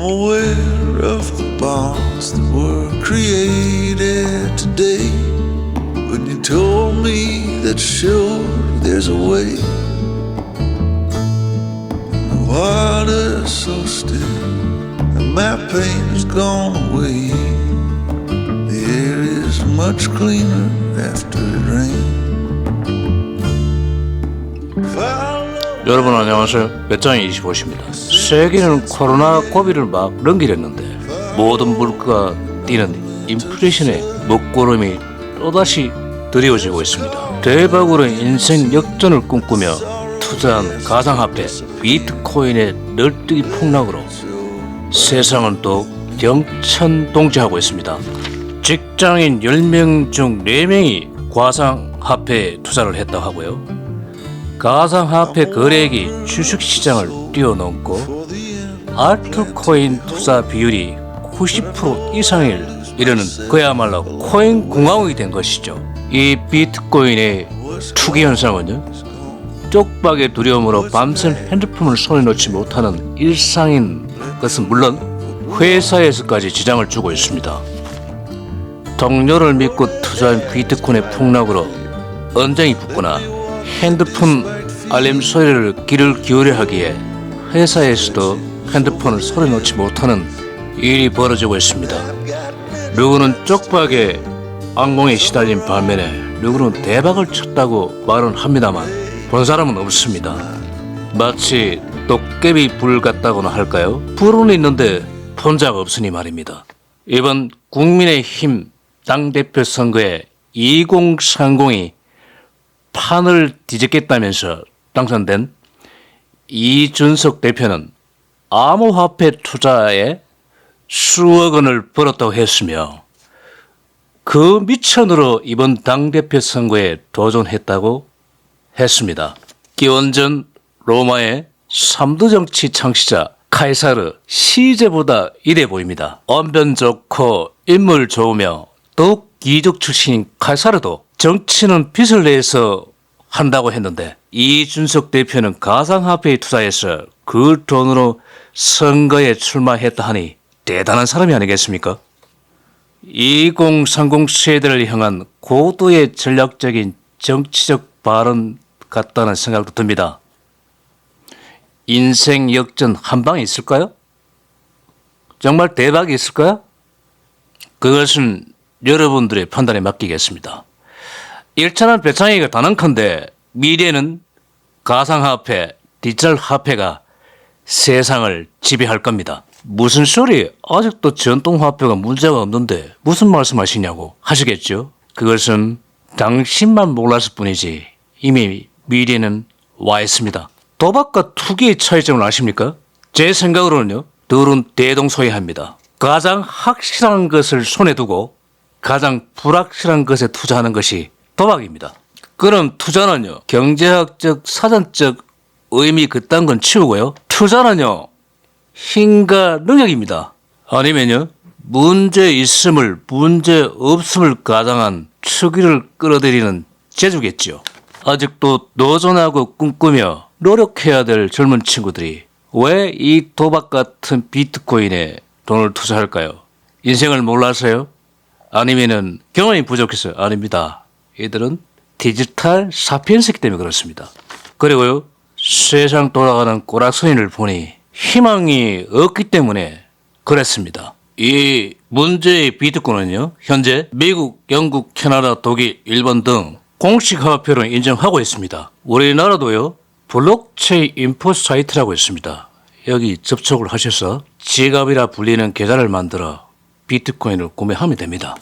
aware of the bonds that were created today. When you told me that sure there's a way. The water's so still, and my pain has gone away. The air is much cleaner after it rains. 여러분 안녕하세요. 배짱이 25입니다. 세계는 코로나 고비를 막 넘기렸는데 모든 물가가 뛰는 인플레이션의 먹구름이 또다시 드리워지고 있습니다. 대박으로 인생 역전을 꿈꾸며 투자한 가상화폐 비트코인의 널뛰기 폭락으로 세상은 또 경천동지하고 있습니다. 직장인 10명 중 4명이 가상화폐에 투자를 했다고 하고요. 가상화폐 거래액이 주식시장을 뛰어넘고 알트코인 투자 비율이 90% 이상을 이르는 그야말로 코인 공화국이 된 것이죠. 이 비트코인의 투기 현상은요. 쪽박의 두려움으로 밤샘 핸드폰을 손에 놓지 못하는 일상인 것은 물론 회사에서까지 지장을 주고 있습니다. 동료를 믿고 투자한 비트코인의 폭락으로 언쟁이 붙거나 핸드폰 알림 소리를 귀를 기울여 하기에 회사에서도 핸드폰을 소리 놓지 못하는 일이 벌어지고 있습니다. 누구는 쪽박에 악몽에 시달린 반면에 누구는 대박을 쳤다고 말은 합니다만 본 사람은 없습니다. 마치 도깨비 불 같다고나 할까요? 불은 있는데 본자가 없으니 말입니다. 이번 국민의힘 당대표 선거에 2030이 판을 뒤집겠다면서 당선된 이준석 대표는 암호화폐 투자에 수억 원을 벌었다고 했으며 그 미천으로 이번 당대표 선거에 도전했다고 했습니다. 기원전 로마의 삼두 정치 창시자 카이사르 시제보다 이래 보입니다. 언변 좋고 인물 좋으며 더욱 귀족 출신인 카이사르도 정치는 빚을 내서 한다고 했는데 이준석 대표는 가상화폐에 투자해서 그 돈으로 선거에 출마했다 하니 대단한 사람이 아니겠습니까? 2030 세대를 향한 고도의 전략적인 정치적 발언 같다는 생각도 듭니다. 인생 역전 한 방에 있을까요? 정말 대박이 있을까요? 그것은 여러분들의 판단에 맡기겠습니다. 1차는 배창이가 단언컨대 미래는 가상화폐, 디지털 화폐가 세상을 지배할 겁니다. 무슨 소리? 아직도 전통화폐가 문제가 없는데 무슨 말씀하시냐고 하시겠죠? 그것은 당신만 몰랐을 뿐이지 이미 미래는 와 있습니다. 도박과 투기의 차이점을 아십니까? 제 생각으로는요, 둘은 대동소이합니다. 가장 확실한 것을 손에 두고 가장 불확실한 것에 투자하는 것이 도박입니다. 그럼 투자는요, 경제학적, 사전적 의미 그딴 건 치우고요. 투자는요, 힘과 능력입니다. 아니면요, 문제 있음을, 문제 없음을 가장한 추기를 끌어들이는 재주겠죠. 아직도 노전하고 꿈꾸며 노력해야 될 젊은 친구들이 왜 이 도박 같은 비트코인에 돈을 투자할까요? 인생을 몰라서요? 아니면은 경험이 부족해서 아닙니다. 이들은 디지털 사피엔스기 때문에 그렇습니다. 그리고요, 세상 돌아가는 꼬락서인을 보니 희망이 없기 때문에 그랬습니다. 이 문제의 비트코인은요, 현재 미국, 영국, 캐나다, 독일, 일본 등 공식 화폐로 인정하고 있습니다. 우리나라도요, 블록체인 인포 사이트라고 있습니다. 여기 접촉을 하셔서 지갑이라 불리는 계좌를 만들어 비트코인을 구매하면 됩니다.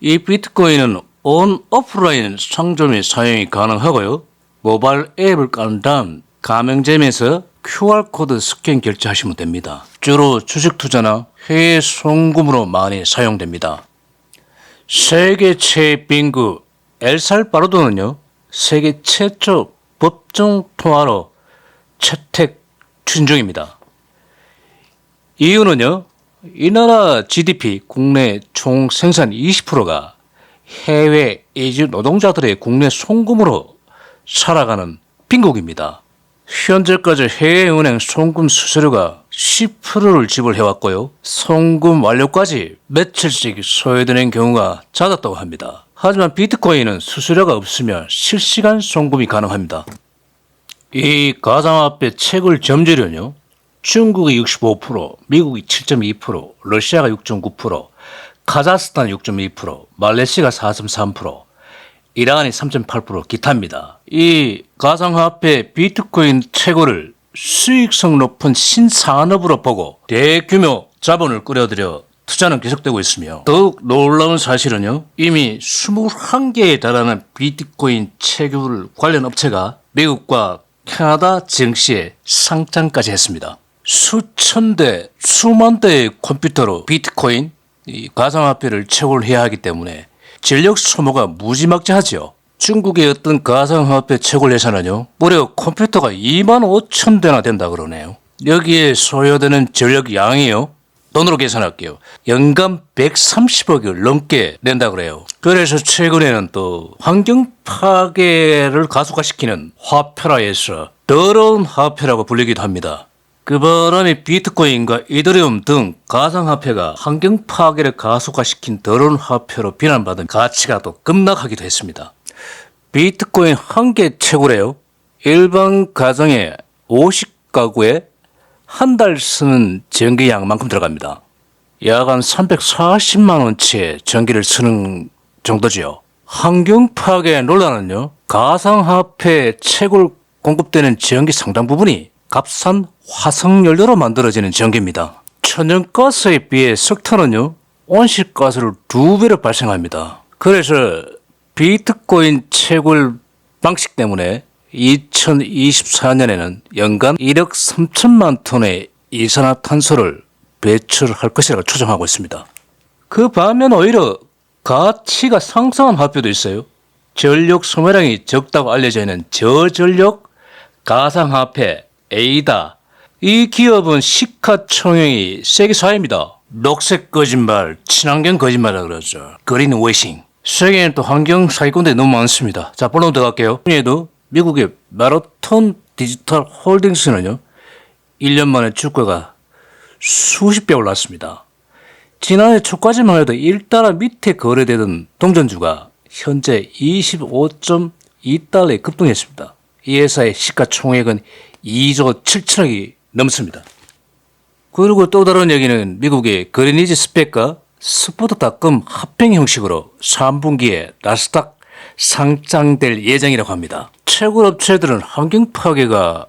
이 비트코인은 온 오프라인 상점에 사용이 가능하고요. 모바일 앱을 깔은 다음 가맹점에서 QR코드 스캔 결제하시면 됩니다. 주로 주식 투자나 해외 송금으로 많이 사용됩니다. 세계 최빈구 엘살바도르는요, 세계 최초 법정 통화로 채택 추진 중입니다. 이유는요, 이 나라 GDP 국내 총 생산 20%가 해외 이주 노동자들의 국내 송금으로 살아가는 빈국입니다. 현재까지 해외은행 송금 수수료가 10%를 지불해왔고요. 송금 완료까지 며칠씩 소요되는 경우가 잦았다고 합니다. 하지만 비트코인은 수수료가 없으면 실시간 송금이 가능합니다. 이 가상화폐 채굴 점유율은요. 중국이 65%, 미국이 7.2%, 러시아가 6.9%, 카자흐스탄 6.2%, 말레이시아가 4.3%, 이란이 3.8% 기타입니다. 이 가상화폐 비트코인 채굴을 수익성 높은 신산업으로 보고 대규모 자본을 끌어들여 투자는 계속되고 있으며 더욱 놀라운 사실은요. 이미 21개에 달하는 비트코인 채굴 관련 업체가 미국과 캐나다 증시에 상장까지 했습니다. 수천 대, 수만 대의 컴퓨터로 비트코인, 이 가상화폐를 채굴해야 하기 때문에 전력 소모가 무지막지하죠. 중국의 어떤 가상화폐 채굴 회사는요, 무려 컴퓨터가 2만 5천 대나 된다 그러네요. 여기에 소요되는 전력 양이요, 돈으로 계산할게요. 연간 130억을 넘게 낸다 그래요. 그래서 최근에는 또 환경 파괴를 가속화시키는 화폐라 해서 더러운 화폐라고 불리기도 합니다. 그 바람에 비트코인과 이더리움 등 가상화폐가 환경 파괴를 가속화시킨 더러운 화폐로 비난받은 가치가 또 급락하기도 했습니다. 비트코인 한개 채굴에요. 일반 가정의 50가구에 한 달 쓰는 전기량만큼 들어갑니다. 약한 340만 원치의 전기를 쓰는 정도지요. 환경 파괴 논란은요. 가상화폐 채굴 공급되는 전기 상당 부분이 값싼 화석연료로 만들어지는 전기입니다. 천연가스에 비해 석탄은요. 온실가스를 두 배로 발생합니다. 그래서 비트코인 채굴 방식 때문에 2024년에는 연간 1억 3천만 톤의 이산화탄소를 배출할 것이라고 추정하고 있습니다. 그 반면 오히려 가치가 상승한 화폐도 있어요. 전력 소모량이 적다고 알려져 있는 저전력 가상화폐 에이다. 이 기업은 시가총액이 세계 4위입니다. 녹색 거짓말, 친환경 거짓말이라 그러죠. 그린 웨싱. 세계에는 또 환경 사기꾼들이 너무 많습니다. 자, 본론 들어갈게요. 중에도 미국의 마라톤 디지털 홀딩스는요, 1년 만에 주가가 수십 배 올랐습니다. 지난해 초까지만 해도 1달러 밑에 거래되던 동전주가 현재 25.2달러에 급등했습니다. 이 회사의 시가총액은 2조 7천억이 넘습니다. 그리고 또 다른 얘기는 미국의 그리니지 스펙과 스포트닷컴 합병 형식으로 3분기에 나스닥 상장될 예정이라고 합니다. 채굴 업체들은 환경 파괴가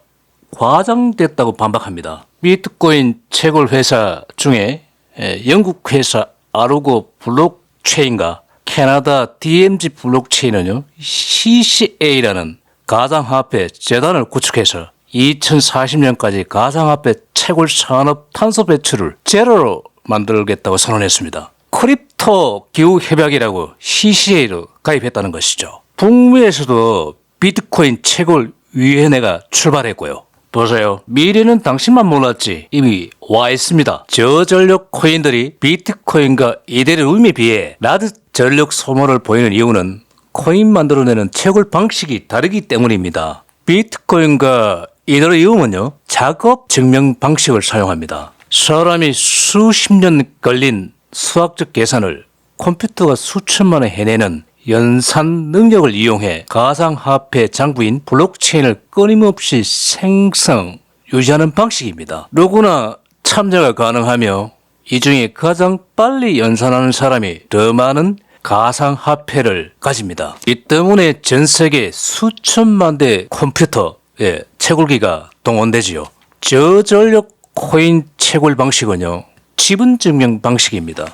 과장됐다고 반박합니다. 비트코인 채굴 회사 중에 에, 영국 회사 아르고 블록체인과 캐나다 DMG 블록체인은요 CCA라는 가상화폐 재단을 구축해서 2040년까지 가상화폐 채굴 산업 탄소 배출을 제로로 만들겠다고 선언했습니다. 크립토 기후 협약이라고 CCA로 가입했다는 것이죠. 북미에서도 비트코인 채굴 위원회가 출발했고요. 보세요. 미래는 당신만 몰랐지 이미 와 있습니다. 저전력 코인들이 비트코인과 이데리움에 비해 낮은 전력 소모를 보이는 이유는 코인 만들어내는 채굴 방식이 다르기 때문입니다. 비트코인과 이더리움은요 작업 증명 방식을 사용합니다. 사람이 수십 년 걸린 수학적 계산을 컴퓨터가 수천만 원 해내는 연산 능력을 이용해 가상화폐 장부인 블록체인을 끊임없이 생성, 유지하는 방식입니다. 누구나 참여가 가능하며 이 중에 가장 빨리 연산하는 사람이 더 많은 가상화폐를 가집니다. 이 때문에 전 세계 수천만 대 컴퓨터의 채굴기가 동원되지요. 저전력 코인 채굴 방식은요, 지분 증명 방식입니다.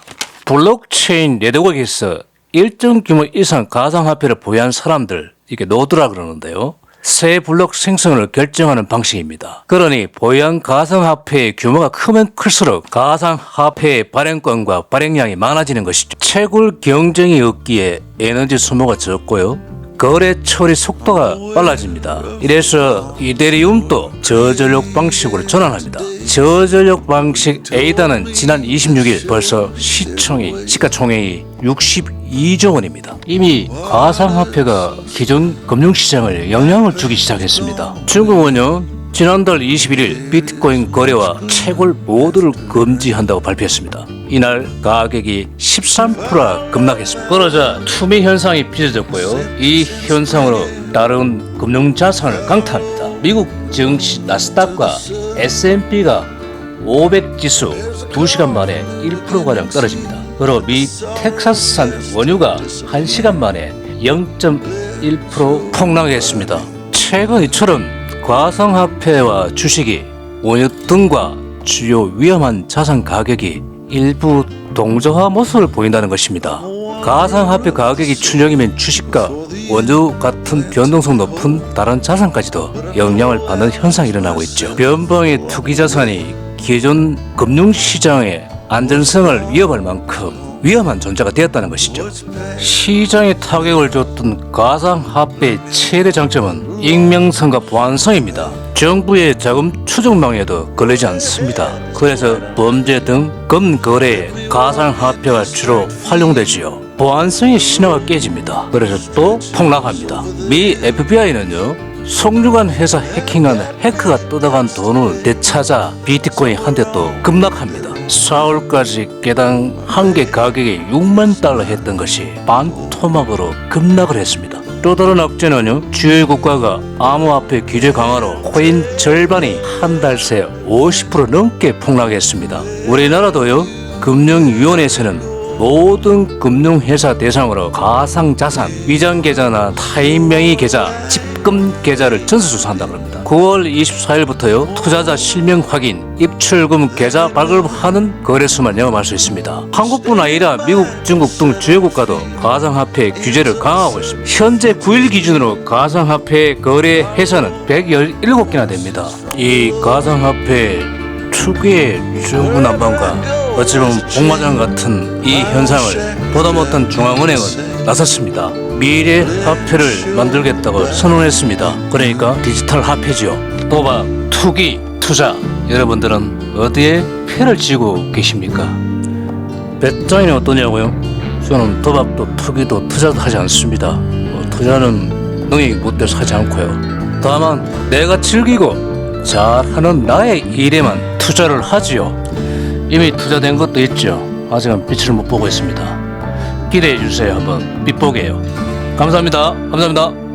블록체인 네트워크에서 일정 규모 이상 가상화폐를 보유한 사람들, 이게 노드라 그러는데요. 새 블록 생성을 결정하는 방식입니다. 그러니 보유한 가상화폐의 규모가 크면 클수록 가상화폐의 발행권과 발행량이 많아지는 것이죠. 채굴 경쟁이 없기에 에너지 소모가 적고요. 거래 처리 속도가 빨라집니다. 이래서 이데리움도 저전력 방식으로 전환합니다. 저전력 방식 에이다는 지난 26일 벌써 시총이 시가총액이 62조 원입니다. 이미 가상화폐가 기존 금융시장을 영향을 주기 시작했습니다. 중국은요 지난달 21일 비트코인 거래와 채굴 모두를 금지한다고 발표했습니다. 이날 가격이 13%나 급락했습니다. 그러자 투미 현상이 빚어졌고요. 이 현상으로 다른 금융 자산을 강타합니다. 미국 증시 나스닥과 S&P가 500 지수 2시간 만에 1%가량 떨어집니다. 그리고 미 텍사스산 원유가 1시간 만에 0.1% 폭락했습니다. 최근 이처럼 가상화폐와 주식이 원유 등과 주요 위험한 자산 가격이 일부 동조화 모습을 보인다는 것입니다. 가상화폐 가격이 출렁이면 주식과 원유 같은 변동성 높은 다른 자산까지도 영향을 받는 현상이 일어나고 있죠. 변방의 투기 자산이 기존 금융시장의 안전성을 위협할 만큼 위험한 존재가 되었다는 것이죠. 시장에 타격을 줬던 가상화폐의 최대 장점은 익명성과 보안성입니다. 정부의 자금 추적망에도 걸리지 않습니다. 그래서 범죄 등 금거래에 가상화폐가 주로 활용되지요. 보안성의 신화가 깨집니다. 그래서 또 폭락합니다. 미 FBI는요, 송유관 회사 해킹한 해커가 뜯어간 돈을 되찾아 비트코인 한 대 또 급락합니다. 4월까지 개당 한 개 가격이 6만 달러 했던 것이 반토막으로 급락을 했습니다. 또 다른 악재는요, 주요 국가가 암호화폐 규제 강화로 코인 절반이 한 달 새 50% 넘게 폭락했습니다. 우리나라도요, 금융위원회에서는 모든 금융회사 대상으로 가상자산, 위장계좌나 타인명의 계좌, 집금 계좌를 전수조사한다 그럽니다. 9월 24일부터요 투자자 실명 확인, 입출금 계좌 발급하는 거래소만 영업할 수 있습니다. 한국뿐 아니라 미국, 중국 등 주요 국가도 가상화폐 규제를 강화하고 있습니다. 현재 9일 기준으로 가상화폐 거래 회사는 117개나 됩니다. 이 가상화폐 특유의 중구난방과 어찌 보면 복마장 같은 이 현상을 보다 못한 중앙은행은 나섰습니다. 미래 화폐를 만들겠다고 선언했습니다. 그러니까 디지털 화폐지요. 도박, 투기, 투자. 여러분들은 어디에 패를 쥐고 계십니까? 배짱이는 어떠냐고요? 저는 도박도 투기도 투자도 하지 않습니다. 어, 투자는 능히 못돼서 하지 않고요. 다만 내가 즐기고 잘하는 나의 일에만 투자를 하지요. 이미 투자된 것도 있죠. 아직은 빛을 못 보고 있습니다. 기대해 주세요. 한번 빛보게요. 감사합니다. 감사합니다.